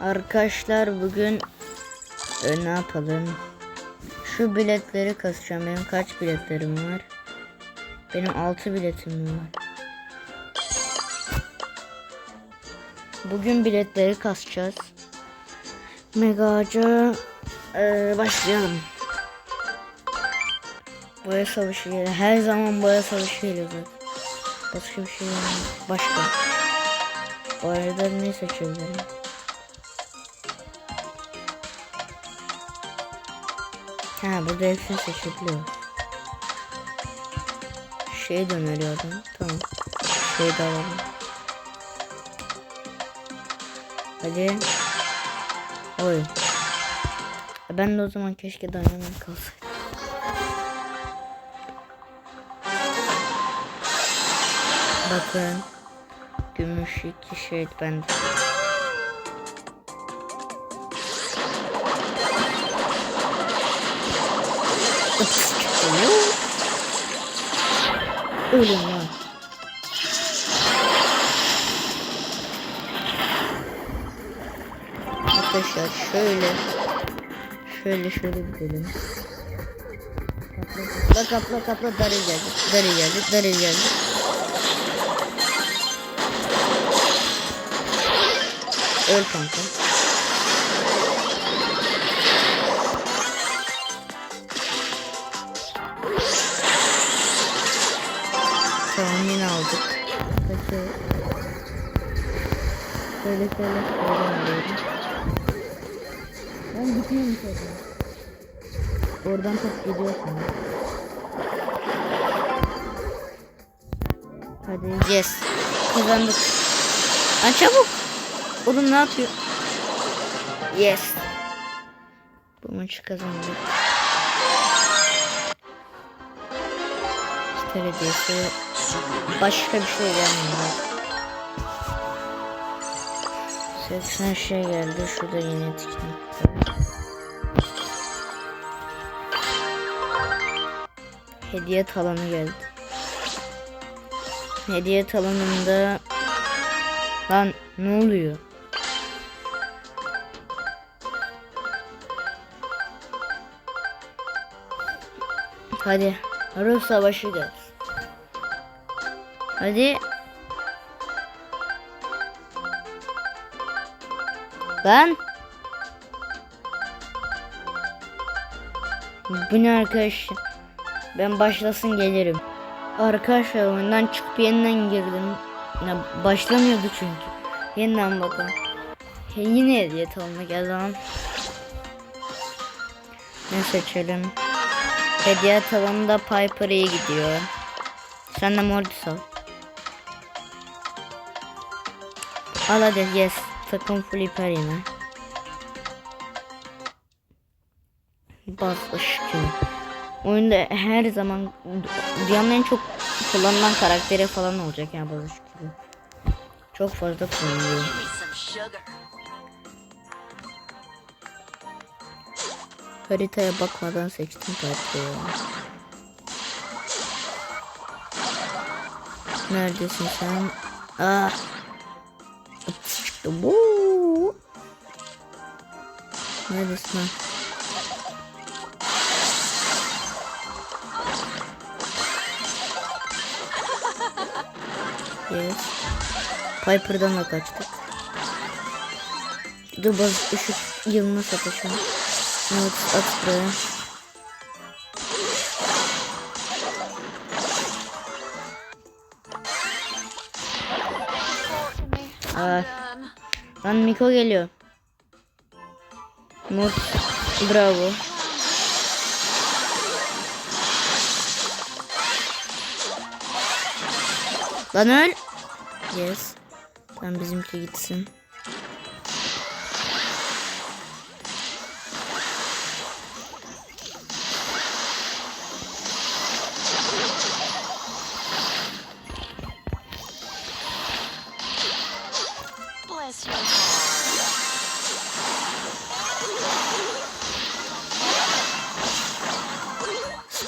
Arkadaşlar bugün e, ne yapalım? Şu biletleri kasacağım. Benim kaç biletlerim var? Benim 6 biletim var. Bugün biletleri kasacağız. Megaca e, başlayalım. Boya savaşı geliyor. Her zaman boya savaşı geliyor. Başka bir şey yok. Başka. Bu arada ne seçebilirim? Ha burada hepsini seçebiliyor. Şey de öneriyordum. Tamam. Şey de alalım. Hadi. Oy. Ben de o zaman keşke Dynamite kalsaydım. Bakın. Gümüş iki şey bende. Ölüm lan. Arkadaşlar şöyle şöyle şöyle gidelim. Kapla kapla kapla darı geldi. Darı geldi. Darı geldi. Öl kanka. Peki. Şöyle şöyle alıyorum. Ben gitmiyorum zaten. Oradan top gidiyor şimdi. Hadi yes. Kazandık. Lan çabuk. Oğlum ne yapıyor? Yes. Bu maçı kazandık. İşte hediyesi. Başka bir şey gelmiyor. 80 şey geldi. Şurada yeni etkinlik var. Hediye talanı geldi. Hediye talanında Lan ne oluyor? Hadi Rus savaşı gelsin. Hadi. Lan. Bu ne arkadaşlar? Ben başlasın gelirim. Arkadaşlar oyundan çıkıp yeniden girdim. Ya başlamıyordu çünkü. Yeniden bakalım. He, yine hediye talına geldi lan. Ne seçelim? Hediye talanında Piper iyi gidiyor. Sen de Mortis al. Al hadi yes. Takım flipper yine. Bas ışıkı. Oyunda her zaman dünyanın en çok kullanılan karakteri falan olacak yani baz ışıkı. Çok fazla kullanılıyor. Haritaya bakmadan seçtim Piper'ı. Neredesin sen? Aa. Тому не весна. Yes. Пайперда накачка. Дуба еще Елмаса почему. Вот отстроим. Lan Miko geliyor. Mut. Bravo. Lan öl. Yes. Lan bizimki gitsin.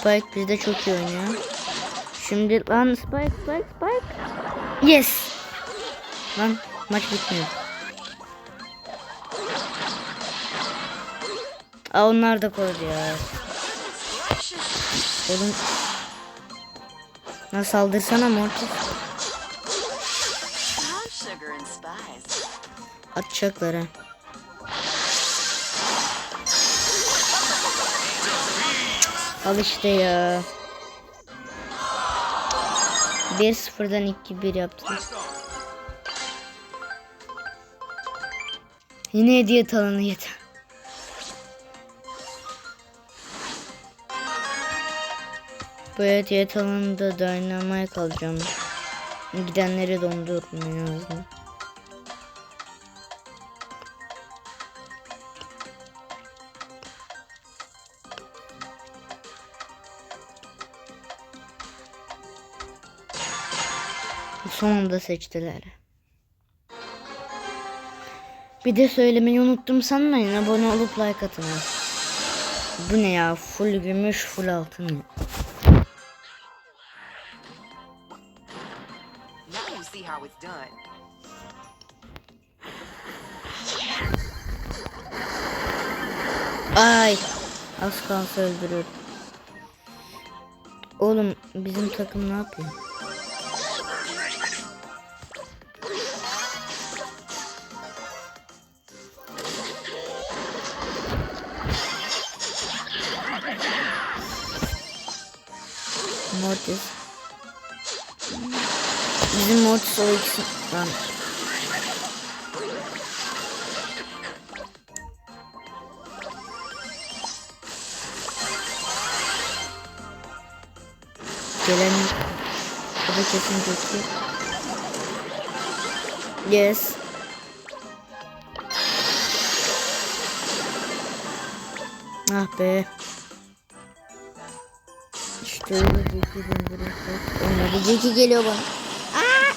Spike bizde çok iyi oynuyor. Şimdi lan Spike Spike Spike. Yes. Lan maç bitmiyor. Aa onlar da koydu ya. Oğlum. Lan saldırsana Mortis. Atacaklar ha. Al işte ya. 1-0'dan 2-1 yaptık. Yine hediye talanı yeter. Bu hediye talanında Dynamite alacağım. Gidenleri dondururum en Sonunda seçtiler. Bir de söylemeyi unuttum sanmayın. Abone olup like atın. Bu ne ya? Full gümüş, full altın. ya. Ay. Az kalsa öldürür. Oğlum bizim takım ne yapıyor? Mortis. Bizim Mortis o ikisi. Lan. Gelen o da kesin kötü. Yes. Ah be. İşte öyle Jackie döndürürsek. Olmadı. Jackie geliyor bana. Aa!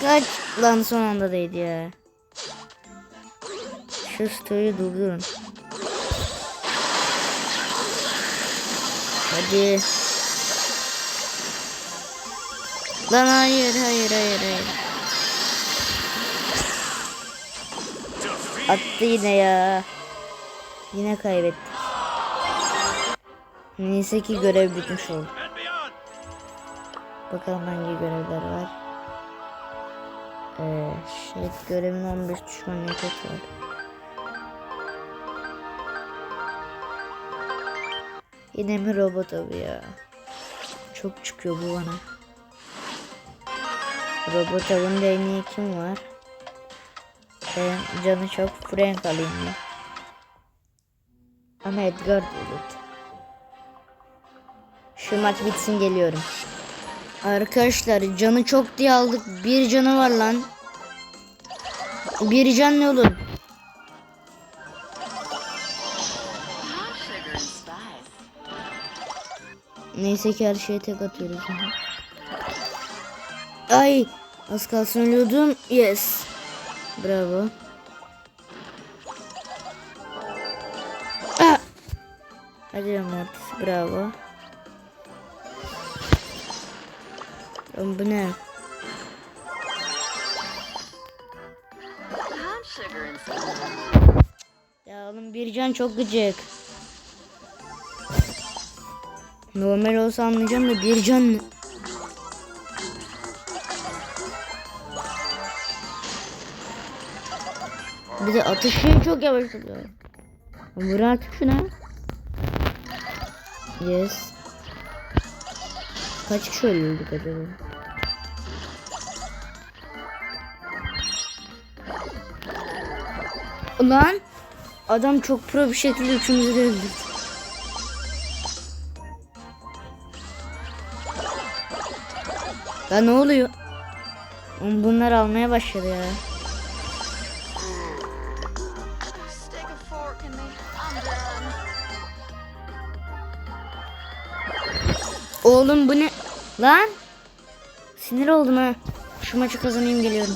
Kaç. Lan son anda değdi ya. Şu story'i durdurun. Hadi. Lan hayır hayır hayır hayır. Attı yine ya. Yine kaybettik. Neyse ki görev bitmiş oldu. Bakalım hangi görevler var. Ee, şey görevin 15 düşman yakıt var. Yine mi robot abi ya? Çok çıkıyor bu bana. Robot avında en kim var? Ben canı çok Frank alayım ya. Ama Edgar Bulut. Şu maç bitsin geliyorum. Arkadaşlar canı çok diye aldık. Bir canı var lan. Bir can ne olur? Neyse ki her şeye tek atıyoruz. Ay az kalsın ölüyordum. Yes. Bravo. Ah. Hadi Mortis bravo. Oğlum bu ne? Ya oğlum bir can çok gıcık. Normal olsa anlayacağım da bir can? Bir de atışı çok yavaş oluyor. Artık şuna. Yes. Kaç kişi öldürdük acaba? Ulan adam çok pro bir şekilde üçümüzü de öldürdü. Ya ne oluyor? Bunlar almaya başladı ya. Oğlum bu ne? Lan. Sinir oldum ha. Şu maçı kazanayım geliyorum.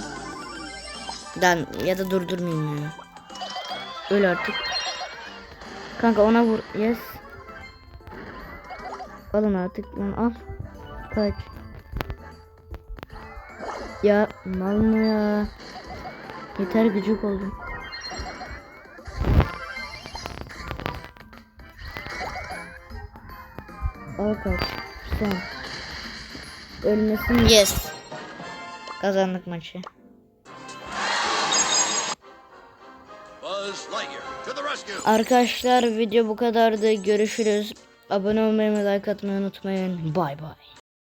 Dan ya da durdurmayayım ya. Öl artık. Kanka ona vur. Yes. Alın artık lan al. Kaç. Ya mal mı ya? Yeter gücük oldum. Al kaç. Sen. Ölmesin. Yes. Kazandık maçı. Arkadaşlar video bu kadardı. Görüşürüz. Abone olmayı ve like atmayı unutmayın. Bay bay.